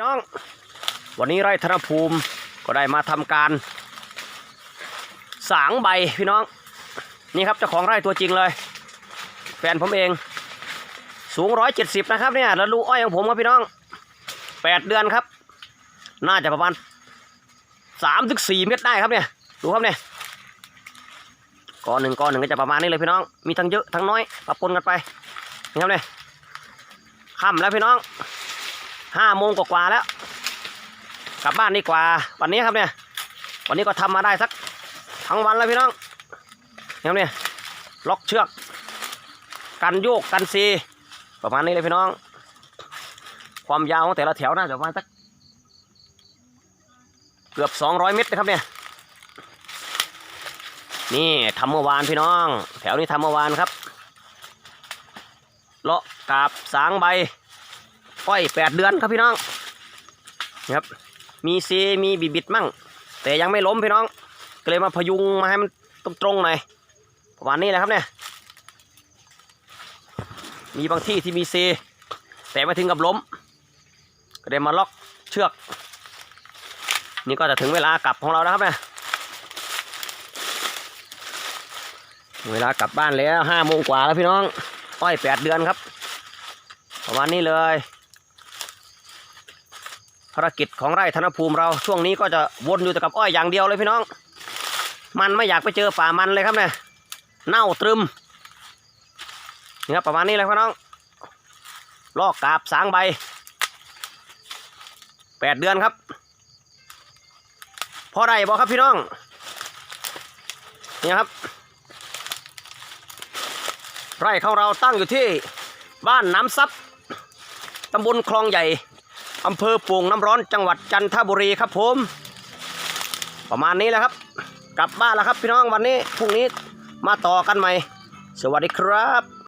พี่น้อง วันนี้ไร่ธนภูมิก็ได้มาทำการ สางใบพี่น้อง นี่ครับเจ้าของไร่ตัวจริงเลย แฟนผมเอง สูงร้อยเจ็ดสิบนะครับเนี่ยแล้วลูกอ้อยของผมครับพี่น้องแปดเดือนครับ น่าจะประมาณสามถึงสี่เมตรได้ครับเนี่ย ดูครับเนี่ยก้อนหนึ่งก้อนหนึ่งก็จะประมาณนี้เลยพี่น้อง มีทั้งเยอะทั้งน้อยปะปนกันไปนี่ครับเนี่ยค่ำแล้วพี่น้อง ห้าโมงกว่าแล้ว กลับบ้านดีกว่า วันนี้ครับเนี่ย วันนี้ก็ทำมาได้สักทั้งวันแล้วพี่น้องนี่ครับเนี่ยล็อกเชือก กันโยกกันซีประมาณนี้เลยพี่น้อง ความยาวของแต่ละแถวน่าจะประมาณสักเกือบ200เมตรนะครับเนี่ยนี่ทำเมื่อวานพี่น้อง แถวนี้ทำเมื่อวานครับเลาะกาบสางใบ อ้อยแปดเดือนครับพี่น้องนะครับ มีซีมีบิบิดมั่ง แต่ยังไม่ล้มพี่น้อง ก็เลยมาพยุงมาให้มันตรงๆหน่อยประมาณนี้แหละครับเนี่ย มีบางที่ที่มีซีแต่ไม่ถึงกับล้ม ก็เลยมาล็อกเชือก นี่ก็จะถึงเวลากลับของเราแล้วครับเนี่ยเวลากลับบ้านแล้วห้าโมงกว่าแล้วพี่น้องอ้อยแปดเดือนครับ ประมาณนี้เลย ภารกิจของไร่ธนภูมิเราช่วงนี้ก็จะวนอยู่แต่กับอ้อยอย่างเดียวเลยพี่น้อง มันไม่อยากไปเจอป่ามันเลยครับเนี่ยเน่าตรึมนี่ครับประมาณนี้เลยพี่น้อง ลอกกาบสางใบแปดเดือนครับ พอได้บอครับพี่น้องนี่ครับ ไร่ของเราตั้งอยู่ที่บ้านน้ำซับตำบลคลองใหญ่ อำเภอโป่งน้ำร้อนจังหวัดจันทบุรีครับผม ประมาณนี้แหละครับ กลับบ้านแล้วครับพี่น้องวันนี้พรุ่งนี้มาต่อกันใหม่ สวัสดีครับ